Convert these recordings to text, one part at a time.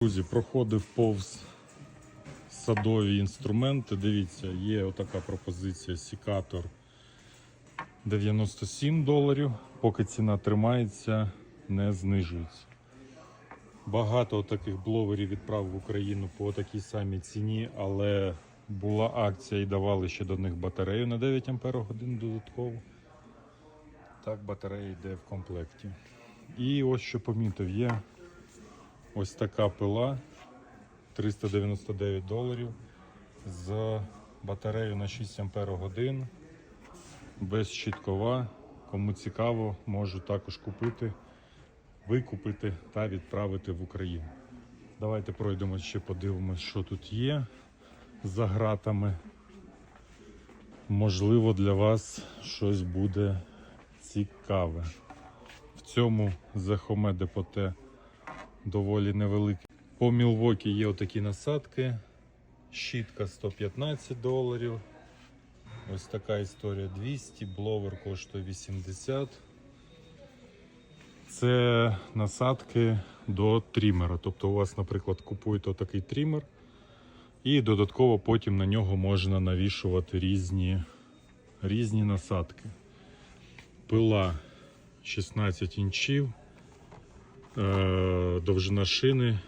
Друзі, проходив повз садові інструменти. Дивіться, є отака пропозиція Сікатор 97 доларів. Поки ціна тримається, не знижується. Багато таких бловерів відправ в Україну по такій самій ціні, але була акція і давали ще до них батарею на 9 Ах додатково. Так, батарея йде в комплекті. І ось що помітив, є ось така пила 399 доларів з батареєю на 6 Ах, без щиткова. Кому цікаво, можу також купити, викупити та відправити в Україну. Давайте пройдемо ще подивимось, що тут є за гратами. Можливо, для вас щось буде цікаве. В цьому Зехоме Депоте доволі невеликий. По Мілвокі є отакі насадки. Щітка 115 доларів. Ось така історія 200, бловер коштує 80. Це насадки до трімера. Тобто у вас, наприклад, купуєте такий трімер, і додатково потім на нього можна навішувати різні, різні насадки. Пила 16 інчів, довжина шини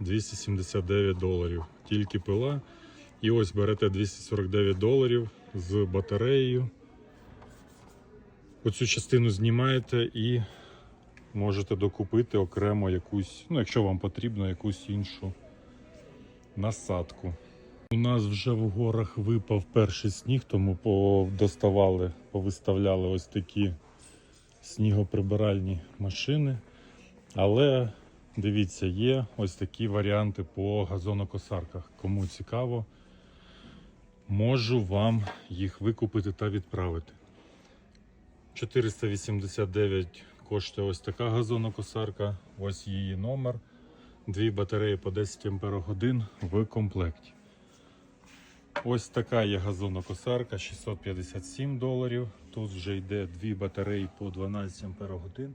279 доларів. Тільки пила. І ось берете 249 доларів з батареєю. Оцю частину знімаєте і можете докупити окремо якусь, ну, якщо вам потрібно, якусь іншу насадку. У нас вже в горах випав перший сніг, тому доставали, повиставляли ось такі снігоприбиральні машини. Але дивіться, є ось такі варіанти по газонокосарках. Кому цікаво, можу вам їх викупити та відправити. 489 коштує ось така газонокосарка, ось її номер. Дві батареї по 10 Ах в комплекті. Ось така є газонокосарка 657 доларів. Тут вже йде дві батареї по 12 Ах,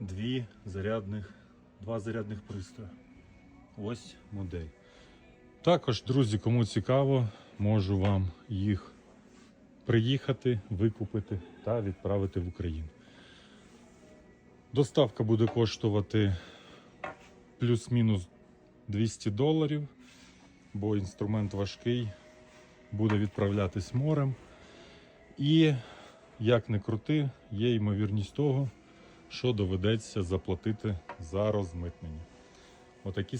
дві зарядних, два зарядних пристрої. Ось модель. Також, друзі, кому цікаво, можу вам їх приїхати, викупити та відправити в Україну. Доставка буде коштувати плюс-мінус 200 доларів, бо інструмент важкий, буде відправлятись морем. І, як не крути, є ймовірність того, що доведеться заплатити за розмитнення. Отакі